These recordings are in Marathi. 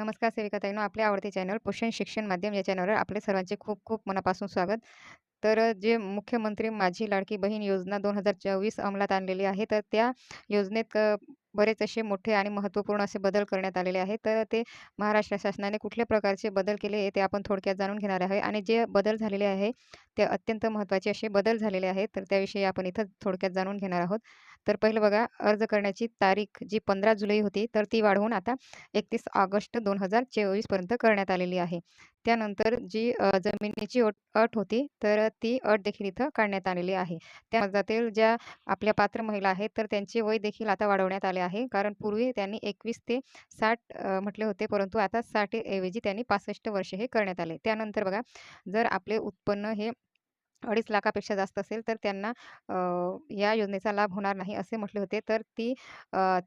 नमस्कार सेविकाताईंनो, आपले आवडते चॅनल पोषण शिक्षण माध्यम या चॅनलवर आपले सर्वांचे खूप खूप मनापासून स्वागत. तर जे मुख्यमंत्री माझी लाडकी बहीण योजना 2024 अंमलात आणलेली आहे. तर त्या योजनेत बरेच असे मोठे आणि महत्त्वपूर्ण असे बदल करण्यात आलेले आहेत. तर ते महाराष्ट्र शासनाने कुठल्या प्रकारचे बदल केले ते आपण थोडक्यात जाणून घेणार आहे आणि जे बदल झालेले आहे ते अत्यंत महत्त्वाचे असे बदल झालेले आहेत. तर त्याविषयी आपण इथं थोडक्यात जाणून घेणार आहोत. तर पहिलं बघा अर्ज करण्याची तारीख जी 15 जुलै होती तर ती वाढवून आता 31 ऑगस्ट दोन हजार चोवीसपर्यंत करण्यात आलेली आहे. त्यानंतर जी जमिनीची अट अट होती तर ती अट देखील इथं काढण्यात आलेली आहे. त्या अर्जातील ज्या आपल्या पात्र महिला आहेत तर त्यांचे वय देखील आता वाढवण्यात आले आहे. कारण पूर्वी त्यांनी 21 ते साठ म्हटले होते परंतु आता साठ ऐवजी त्यांनी 65 वर्ष हे करण्यात आले. त्यानंतर बघा जर आपले उत्पन्न हे 2.5 लाखापेक्षा जास्त असेल तर त्यांना या योजनेचा लाभ होणार नाही असे म्हटले होते. तर ती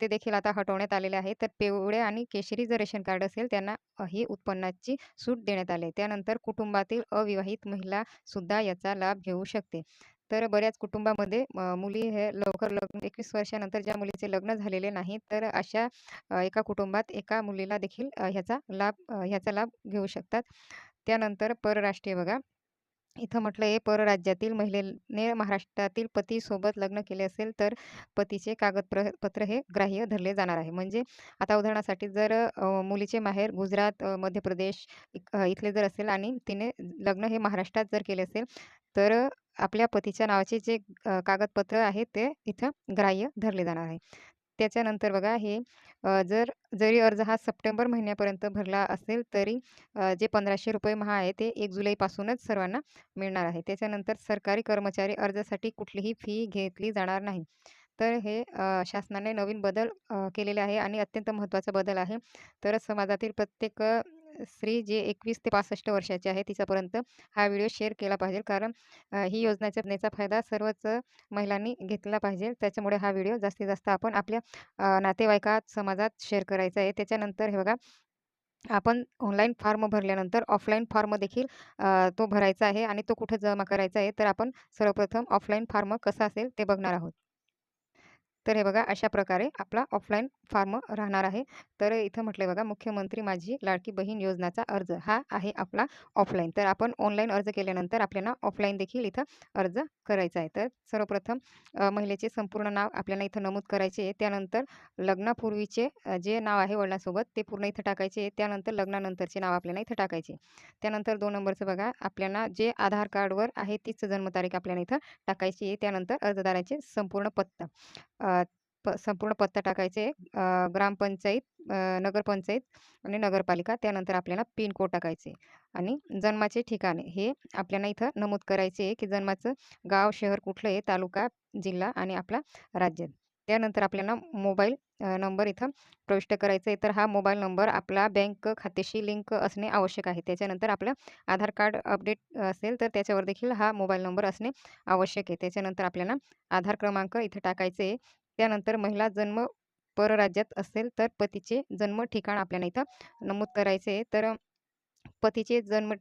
ते देखील आता हटवण्यात आलेले आहे. तर पिवळे आणि केशरी जर रेशन कार्ड असेल त्यांना ही उत्पन्नाची सूट देण्यात आली त्यानंतर कुटुंबातील अविवाहित महिलासुद्धा याचा लाभ घेऊ शकते. तर बऱ्याच कुटुंबामध्ये मुली हे लवकर लग्न 21 वर्षानंतर ज्या मुलीचे लग्न झालेले नाही तर अशा एका कुटुंबात एका मुलीला देखील ह्याचा लाभ ह्याचा लाभ घेऊ शकतात. त्यानंतर परराष्ट्रीय बघा इथं म्हटलं आहे परराज्यातील महिलेने महाराष्ट्रातील पतीसोबत लग्न केले असेल तर पतीचे कागदप्र पत्र हे ग्राह्य धरले जाणार आहे. म्हणजे आता उदाहरणासाठी जर मुलीचे माहेर गुजरात, मध्य प्रदेश इथले जर असेल आणि तिने लग्न हे महाराष्ट्रात जर केले असेल तर आपल्या पतीच्या नावाचे जे कागदपत्र आहे ते इथं ग्राह्य धरले जाणार आहे. त्याच्यानंतर बघा हे जर जरी अर्ज हा सप्टेंबर महिन्यापर्यंत भरला असेल तरी जे पंधराशे रुपये महा आहे ते एक जुलैपासूनच सर्वांना मिळणार आहे. त्याच्यानंतर सरकारी कर्मचारी अर्जासाठी कुठलीही फी घेतली जाणार नाही. तर हे शासनाने नवीन बदल केलेले आहे आणि अत्यंत महत्त्वाचा बदल आहे. तर समाजातील प्रत्येक स्त्री जे 21 ते 65 वर्षाची आहे तिच्यापर्यंत हा व्हिडिओ शेअर केला पाहिजे. कारण ही योजनेचा फायदा सर्वच महिलांनी घेतला पाहिजे. त्याच्यामुळे हा व्हिडिओ जास्तीत जास्त आपण आपल्या नातेवाईकात, समाजात शेअर करायचा आहे. त्याच्यानंतर हे बघा आपण ऑनलाईन फॉर्म भरल्यानंतर ऑफलाईन फॉर्म देखील तो भरायचा आहे आणि तो कुठे जमा करायचा आहे तर आपण सर्वप्रथम ऑफलाईन फॉर्म कसा असेल ते बघणार आहोत. तर हे बघा अशा प्रकारे आपला ऑफलाईन फॉर्म राहणार आहे. तर इथं म्हटलंय बघा मुख्यमंत्री माझी लाडकी बहीण योजनाचा अर्ज हा आहे आपला ऑफलाईन. तर आपण ऑनलाईन अर्ज केल्यानंतर आपल्याला ऑफलाईन देखील इथं अर्ज करायचा आहे. तर सर्वप्रथम महिलेचे संपूर्ण नाव आपल्याला इथं नमूद करायचे आहे. त्यानंतर लग्नापूर्वीचे जे नाव आहे वडिलांसोबत ते पूर्ण इथं टाकायचे आहे. त्यानंतर लग्नानंतरचे नाव आपल्याला इथं टाकायचे. त्यानंतर दोन नंबरचं बघा आपल्याला जे आधार कार्डवर आहे तीच जन्मतारीख आपल्याला इथं टाकायची आहे. त्यानंतर अर्जदाराचे संपूर्ण पत्ता प संपूर्ण पत्ता टाकायचे आहे. ग्रामपंचायत, नगरपंचायत आणि नगरपालिका. त्यानंतर आपल्याला पिन कोड टाकायचे आणि जन्माचे ठिकाण हे आपल्याला इथं नमूद करायचे आहे, की जन्माचं गाव, शहर कुठलं आहे, तालुका, जिल्हा आणि आपला राज्य. त्यानंतर आपल्याला मोबाईल नंबर इथं प्रविष्ट करायचा आहे. तर हा मोबाईल नंबर आपला बँक खात्याशी लिंक असणे आवश्यक आहे. त्याच्यानंतर आपलं आधार कार्ड अपडेट असेल तर त्याच्यावर देखील हा मोबाईल नंबर असणे आवश्यक आहे. त्याच्यानंतर आपल्याला आधार क्रमांक इथं टाकायचे आहे. त्यानंतर महिला जन्म परराज्यात असेल तर पतीचे जन्म ठिकाण आपल्याला इथं नमूद करायचे आहे. तर पतीचे जन्म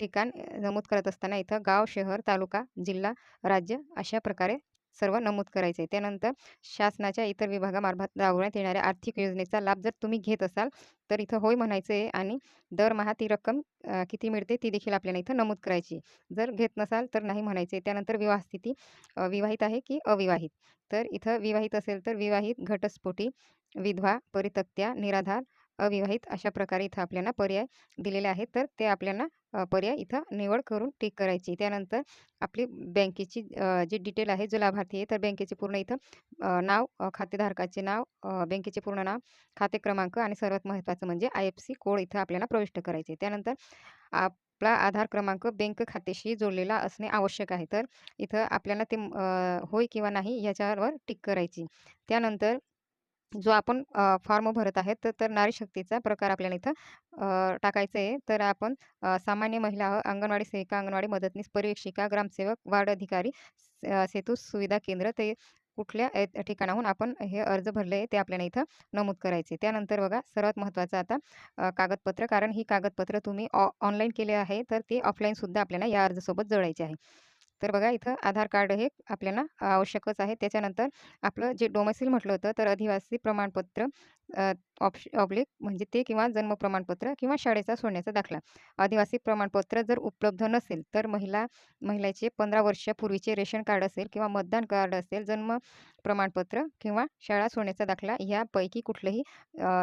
ठिकाण नमूद करत असताना इथं गाव, शहर, तालुका, जिल्हा, राज्य अशा प्रकारे सर्व नमूद करायचे त्यानंतर शासनाच्या इतर विभागामार्फत राबवण्यात येणाऱ्या आर्थिक योजनेचा लाभ जर तुम्ही घेत असाल तर इथं होय म्हणायचं आहे आणि दरमहा ती रक्कम किती मिळते ती देखील आपल्याला इथं नमूद करायची जर घेत नसाल तर नाही म्हणायचे. त्यानंतर विवाह स्थिती विवाहित आहे की अविवाहित? तर इथं विवाहित असेल तर विवाहित, घटस्फोटी, विधवा, परितक्त्या निराधार, अविवाहित अशा प्रकारे इथं आपल्याला पर्याय दिलेले आहेत. तर ते आपल्याला पर्याय इथं निवड करून टिक करायची. त्यानंतर आपली बँकेची जी डिटेल आहे जो लाभार्थी आहे तर बँकेचे पूर्ण इथं नाव, खातेधारकाचे नाव, बँकेचे पूर्ण नाव, खाते क्रमांक आणि सर्वात महत्त्वाचं म्हणजे आय-एफ-सी कोड इथं आपल्याला प्रविष्ट करायचे. त्यानंतर आपला आधार क्रमांक बँक खात्याशी जोडलेला असणे आवश्यक आहे. तर इथं आपल्याला ते होय किंवा नाही याच्यावर टिक करायची. त्यानंतर जो आपण फॉर्म भरत आहेत तर तर नारी शक्तीचा प्रकार आपल्याला इथं टाकायचा आहे. तर आपण सामान्य महिला, अंगणवाडी सेविका, अंगणवाडी मदतनीस, पर्यवेक्षिका, ग्रामसेवक, वार्ड अधिकारी, सेतू सुविधा केंद्र ते कुठल्या ठिकाणाहून आपण हे अर्ज भरले आहे ते आपल्याला इथं नमूद करायचे. त्यानंतर बघा सर्वात महत्त्वाचं आता कागदपत्र कारण ही कागदपत्र तुम्ही ऑ ऑनलाईन केले आहे तर ते ऑफलाईनसुद्धा आपल्याला या अर्जासोबत जोडायचे आहे. तर बघा इथं आधार कार्ड हे आपल्याला आवश्यकच आहे. त्याच्यानंतर आपलं जे डोमेसिल म्हटलं होतं तर अधिवासी प्रमाणपत्र ऑप्श ऑब्लिक म्हणजे ते किंवा जन्म प्रमाणपत्र किंवा शाळेचा सोडण्याचा दाखला. आदिवासी प्रमाणपत्र जर उपलब्ध नसेल, तर महिला महिलेचे 15 वर्षापूर्वीचे रेशन कार्ड असेल किंवा मतदान कार्ड असेल, जन्म प्रमाणपत्र किंवा शाळा सोडण्याचा दाखला यापैकी कुठलंही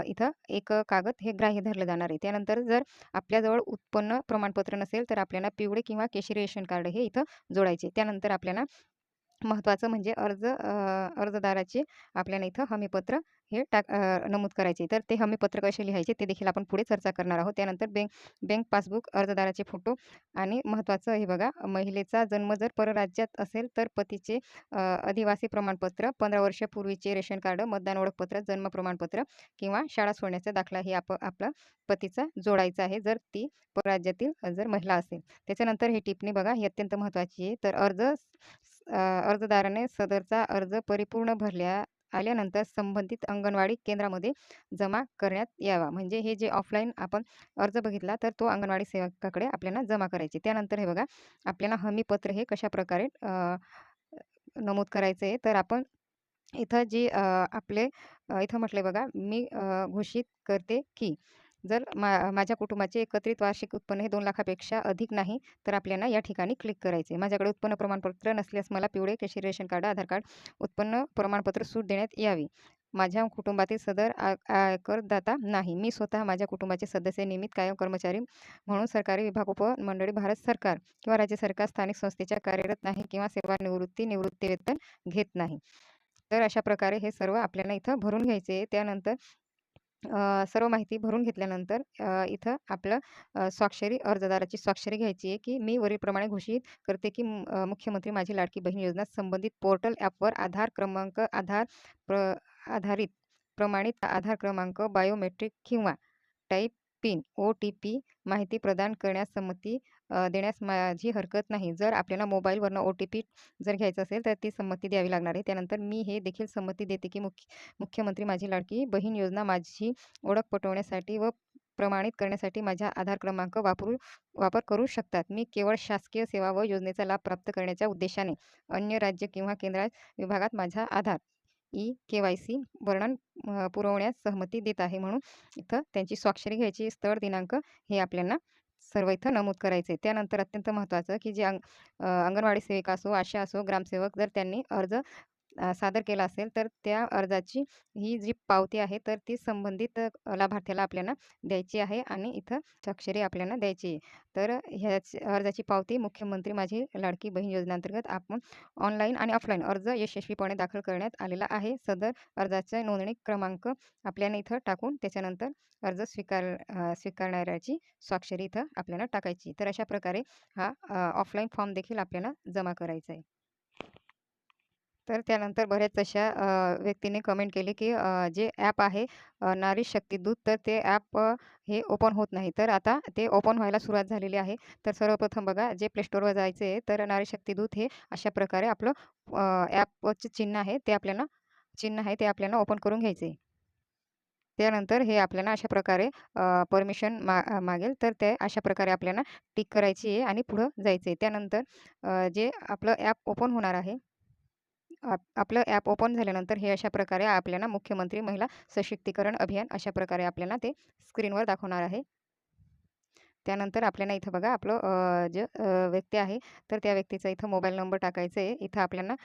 इथं एक कागद हे ग्राह्य धरलं जाणार आहे. त्यानंतर जर आपल्याजवळ उत्पन्न प्रमाणपत्र नसेल, तर आपल्याला पिवळे किंवा केशरी रेशन कार्ड हे इथं जोडायचे. त्यानंतर आपल्याला महत्त्वाचं म्हणजे अर्ज अर्जदाराचे आपल्याला इथं हमीपत्र हे टाक नमूद करायचे. तर ते हमीपत्र कसे लिहायचे ते देखील आपण पुढे चर्चा करणार आहोत. त्यानंतर बँक बँक पासबुक, अर्जदाराचे फोटो आणि महत्त्वाचं हे बघा महिलेचा जन्म जर परराज्यात असेल तर पतीचे आदिवासी प्रमाणपत्र, 15 वर्षापूर्वीचे रेशन कार्ड, मतदान ओळखपत्र, जन्म प्रमाणपत्र किंवा शाळा सोडण्याचा दाखला हे आप आपला पतीचा जोडायचा आहे, जर ती परराज्यातील जर महिला असेल. त्याच्यानंतर ही टिप्पणी बघा ही अत्यंत महत्त्वाची आहे. तर अर्ज अर्जदाराने सदरचा अर्ज परिपूर्ण भरल्या आल्यानंतर संबंधित अंगणवाडी केंद्रामध्ये जमा करण्यात यावा. म्हणजे हे जे ऑफलाईन आपण अर्ज बघितला तर तो अंगणवाडी सेवकाकडे आपल्याला जमा करायचे. त्यानंतर हे बघा आपल्याला हमीपत्र हे कशाप्रकारे नमूद करायचं आहे तर आपण इथं जी आपले इथं म्हटले बघा मी घोषित करते की जर मा माझ्या कुटुंबाचे एकत्रित वार्षिक उत्पन्न हे दोन लाखापेक्षा अधिक नाही तर आपल्याला या ठिकाणी क्लिक करायचे माझ्याकडे उत्पन्न प्रमाणपत्र नसल्यास मला पिवळे केशी रेशन कार्ड आधार कार्ड उत्पन्न प्रमाणपत्र सूट देण्यात यावी. माझ्या कुटुंबातील सदर आयकरदाता नाही. मी स्वतः माझ्या कुटुंबाचे सदस्य नियमित कायम कर्मचारी म्हणून सरकारी विभाग उपमंडळी भारत सरकार किंवा राज्य सरकार स्थानिक संस्थेच्या कार्यरत नाही किंवा सेवानिवृत्ती निवृत्ती वेतन घेत नाही. तर अशा प्रकारे हे सर्व आपल्याला इथं भरून घ्यायचे त्यानंतर सर्व माहिती भरून घेतल्यानंतर इथं आपलं स्वाक्षरी अर्जदाराची स्वाक्षरी घ्यायची आहे, की मी वरीलप्रमाणे घोषित करते, की मुख्यमंत्री माझी लाडकी बहीण योजना संबंधित पोर्टल ॲपवर आधार क्रमांक, आधार प्र आधारित प्रमाणित आधार क्रमांक, बायोमेट्रिक किंवा टाईप पिन, ओ-टी-पी माहिती प्रदान करण्यास संमती देण्यास माझी हरकत नाही. जर आपल्याला मोबाईलवरनं ओ-टी-पी जर घ्यायचं असेल, तर ती संमती द्यावी लागणार आहे. त्यानंतर मी हे देखील संमती देते, की मुख्य मुख्यमंत्री माझी लाडकी बहीण योजना माझी ओळख पटवण्यासाठी व प्रमाणित करण्यासाठी माझा आधार क्रमांक वापरू वापर करू शकतात. मी केवळ शासकीय सेवा व योजनेचा लाभ प्राप्त करण्याच्या उद्देशाने अन्य राज्य किंवा केंद्र विभागात माझा आधार ई-के-वाय-सी वर्णन पुरवण्यास सहमती देत आहे. म्हणून इथं त्यांची स्वाक्षरी घ्यायची, स्थळ, दिनांक हे आपल्याला सर्व इथं नमूद करायचे त्यानंतर अत्यंत महत्त्वाचं की जे अंग अंगणवाडी सेविका असो, आशा असो, ग्रामसेवक जर त्यांनी अर्ज सादर केला असेल तर त्या अर्जाची ही जी पावती आहे तर ती संबंधित लाभार्थ्याला आपल्याला द्यायची आहे आणि इथं स्वाक्षरी आपल्याला द्यायची तर ह्याच अर्जाची पावती मुख्यमंत्री माझी लाडकी बहीण योजनेअंतर्गत आपण ऑनलाईन आणि ऑफलाईन अर्ज यशस्वीपणे दाखल करण्यात आलेला आहे. सदर अर्जाचा नोंदणी क्रमांक आपल्याला इथं टाकून त्याच्यानंतर अर्ज स्वीकार स्वीकारणाऱ्याची स्वाक्षरी इथं आपल्याला टाकायची. तर अशा प्रकारे हा ऑफलाईन फॉर्म देखील आपल्याला जमा करायचा आहे. तर त्यानंतर बऱ्याच अशा व्यक्तीने कमेंट केली, की जे ॲप आहे नारी शक्ती दूत तर ते ॲप हे ओपन होत नाही. तर आता ते ओपन व्हायला सुरुवात झालेली आहे. तर सर्वप्रथम बघा जे प्लेस्टोरवर जायचे जायचं आहे तर नारी शक्ती दूत हे अशा प्रकारे आपलं ॲपचे चिन्ह आहे ते आपल्याला चिन्ह आहे ते आपल्याला ओपन करून घ्यायचे आहे. त्यानंतर हे आपल्याला अशा प्रकारे परमिशन मा मागेल तर ते अशा प्रकारे आपल्याला टिक करायची आहे आणि पुढं जायचं आहे. त्यानंतर जे आपलं ॲप ओपन होणार आहे आप आपलं ॲप ओपन झाल्यानंतर हे अशा प्रकारे आपल्याला मुख्यमंत्री महिला सशक्तीकरण अभियान अशा प्रकारे आपल्याला ते स्क्रीनवर दाखवणार आहे. त्यानंतर आपल्याला इथं बघा आपलं जे व्यक्ती आहे तर त्या व्यक्तीचा इथं मोबाईल नंबर टाकायचा आहे. इथं आपल्याला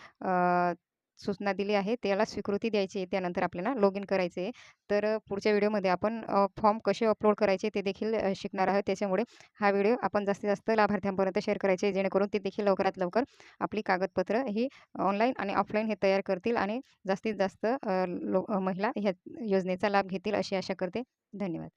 सूचना दिली आहे त्याला स्वीकृती द्यायची आहे त्यानंतर आपल्याला लॉग इन करायचे आहे. तर पुढच्या व्हिडिओमध्ये आपण फॉर्म कसे अपलोड करायचे ते देखील शिकणार आहोत. त्याच्यामुळे हा व्हिडिओ आपण जास्तीत जास्त लाभार्थ्यांपर्यंत शेअर करायचे जेणेकरून ते देखील लवकरात लवकर आपली कागदपत्र ही ऑनलाईन आणि ऑफलाईन हे तयार करतील आणि जास्तीत जास्त लो महिला ह्या योजनेचा लाभ घेतील अशी आशा करते. धन्यवाद.